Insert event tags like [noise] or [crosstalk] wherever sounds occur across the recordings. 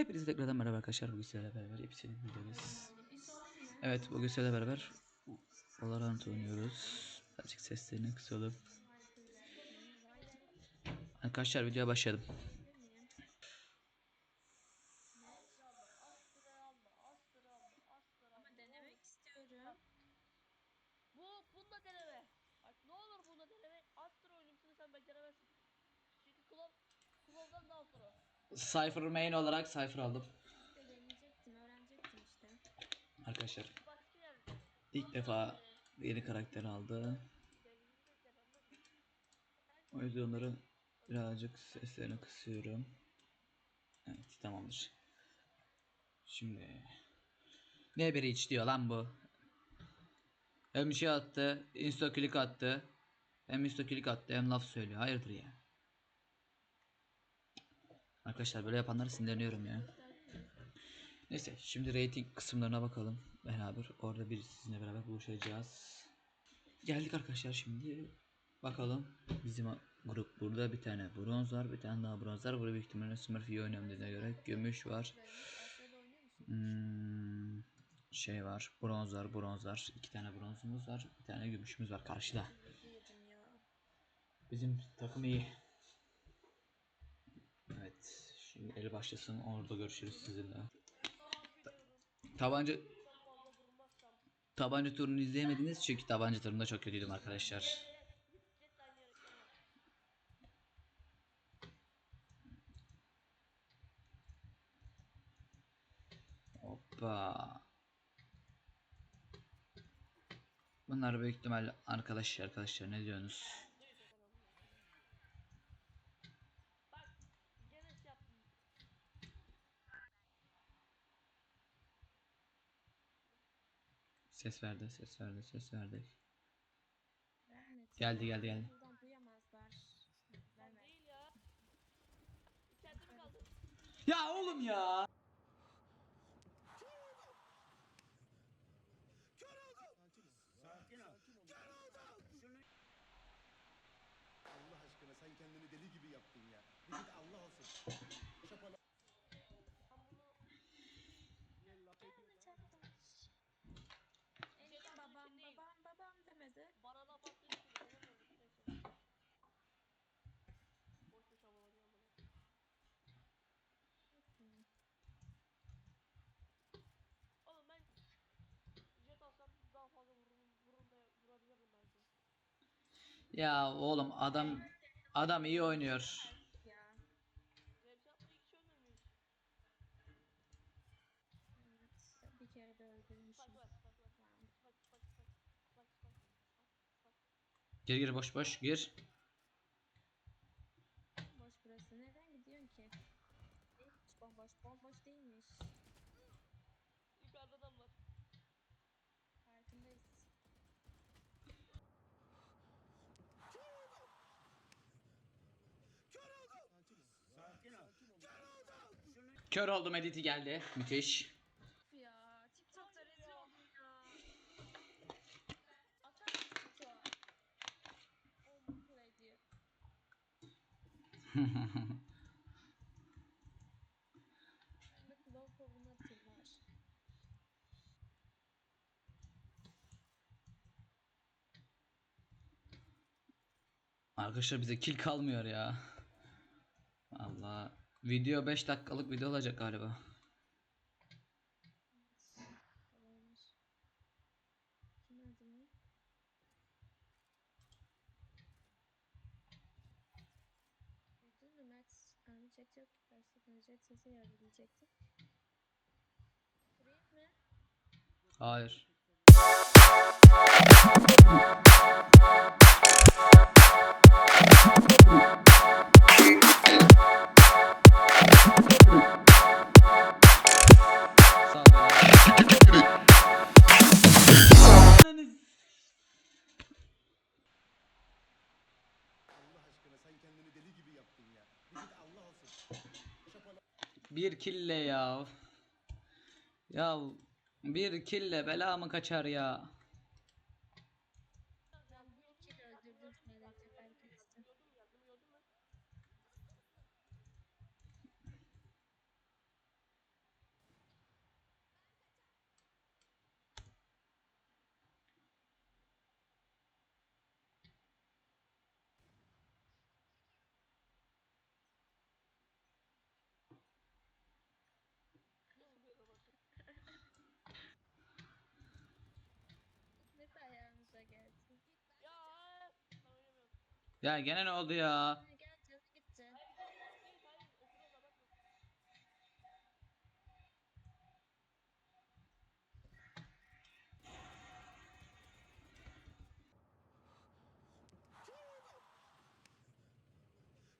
Hepinize tekrardan merhaba arkadaşlar. Bugün sizlerle beraber yepyeni videodayız. Evet bugün sizlerle beraber Valorant oynuyoruz. Azıcık seslerini kısalım. Arkadaşlar videoya başladım. Astra oyuncusunu sen beceremezsin. Çünkü Klov Klov'dan daha pro. Cypher main olarak Cypher aldım. İşte. Arkadaşlar ilk defa yeni karakter aldı. O yüzden onları birazcık seslerini kısıyorum. Evet tamamdır. Şimdi ne biri iç diyor lan bu. Hem şey attı, insta click attı. Hem insta click attı hem laf söylüyor. Hayırdır ya. Arkadaşlar böyle yapanları sinirleniyorum ya. Neyse şimdi rating kısımlarına bakalım beraber. Orada bir sizinle beraber buluşacağız. Geldik arkadaşlar şimdi. Bakalım bizim grup burada bir tane bronz var bir tane daha bronz var. Burada büyük ihtimalle Smurf iyi dediğine göre gümüş var. Hmm, şey var bronz var bronz var. iki tane bronzumuz var bir tane gümüşümüz var karşıda. Bizim takım iyi. Evet şimdi eli başlasın orada görüşürüz sizinle. Tabanca Tabanca turunu izleyemediniz çünkü tabanca turunda çok kötüydüm arkadaşlar. Hoppa. Bunlar büyük ihtimal arkadaş arkadaşlar ne diyorsunuz? Bak gene şey yaptım. Ses verdi, ses verdi, ses verdi. Vermedi. Geldi, geldi, geldi. Buradan duyamazlar. Vermedi. Değil ya. Oğlum ya. Allah aşkına sen kendini deli gibi yaptın ya. Bir git Allah olsun. Şapala. En iyi babam babam babam demedi. Bana laf attığın için denemiyorum. Neyse. Boş boş havalanıyor bana. Oğlum ben jet alsam daha fazla vururum, vururum da vurabilirim belki. Ya oğlum adam adam iyi oynuyor. Gir gir boş boş gir. Kör oldum editi geldi. Müthiş. Ya TikTok'ta rezil oldum ya. Atar mısın TikTok'a? Diye. Arkadaşlar bize kill kalmıyor ya. Video 5 dakikalık video olacak galiba. Army chat yok. Karşıdaki jet sesi. Kurayım mı? Hayır. Bir kille ya. Ya bir kille bela mı kaçar ya? Ya gene ne oldu ya?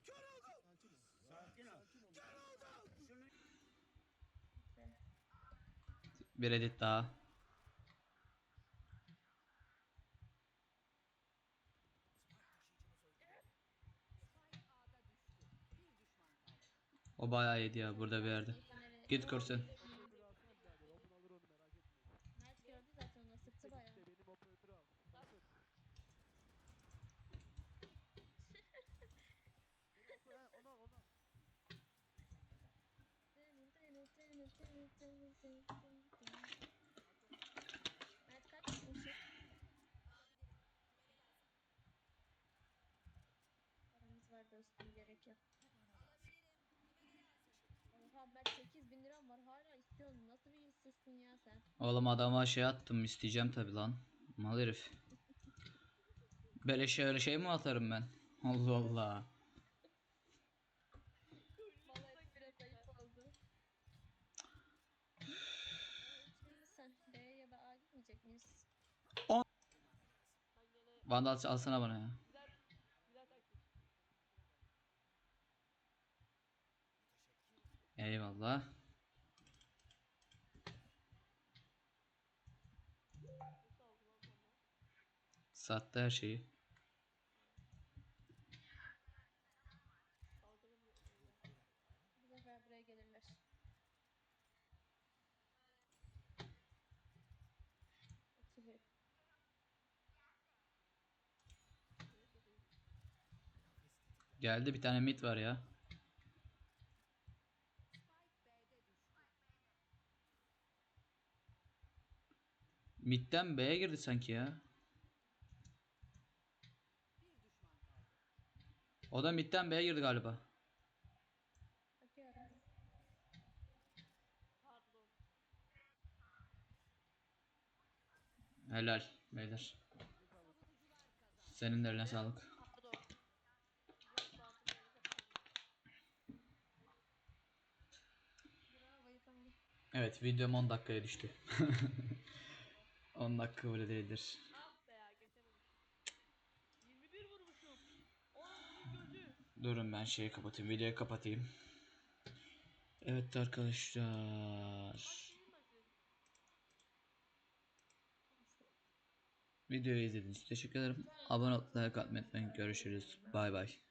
Gel gitti. Bir edit daha. O bayağı yedi ya burada bir yerde. Git ışık? Paramız var dostum gerek yok. Mert 8 bin liram var hala istiyorsun. Nasıl bir yüzsüzsün ya sen? Oğlum adama şey attım isteyeceğim tabi lan. Mal herif. Böyle şey öyle şey mi atarım ben? [laughs] Allah Allah. Vallahi biraz ayıp oldu. Şimdi sen B'ye ya da A gitmeyecek miyiz? Sen gene Vandal alsana bana ya. Eyvallah. Sattı her şeyi. Bu. Geldi bir tane mit var ya. Mid'den B'ye girdi sanki ya. O da mid'den B'ye girdi galiba. Helal beyler. Senin de eline sağlık. Evet videom 10 dakikaya düştü. [laughs] 10 dakika bile değildir. Be ya geçemedim. 21 vurmuşum. Oğlum bunun gözü. Durun ben şeyi kapatayım. Videoyu kapatayım. Evet arkadaşlar. Videoyu izlediğiniz için teşekkür ederim. Abone olup like atmayı unutmayın. Görüşürüz. Bay bay.